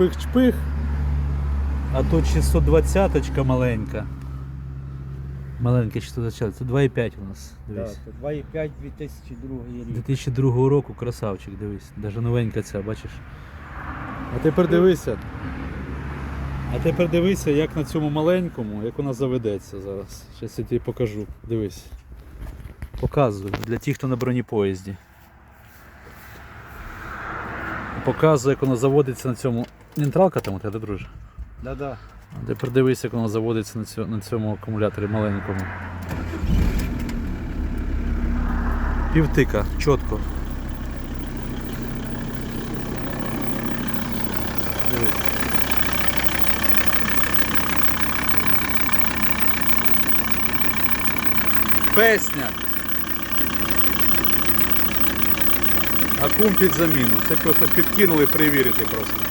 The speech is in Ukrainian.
чпих-чпих. А тут 620 маленька. Маленька 620, це 2,5 у нас. Так, Дивись. то 2,5 2002 рік. 2002 року красавчик, дивись. Даже новенька ця, бачиш. А тепер дивися. А тепер дивися, як на цьому маленькому, як вона заведеться зараз. Зараз я тобі покажу. Дивись. Показую для тих, хто на бронепоїзді. Показую, як воно заводиться на цьому. Нейтралка там у тебе, друже? Да-да. А тепер дивись, як воно заводиться на цьому, на цьому акумуляторі маленькому. Півтика, чітко. Дивись. Песня. Акум під заміну. Це просто підкинули перевірити просто.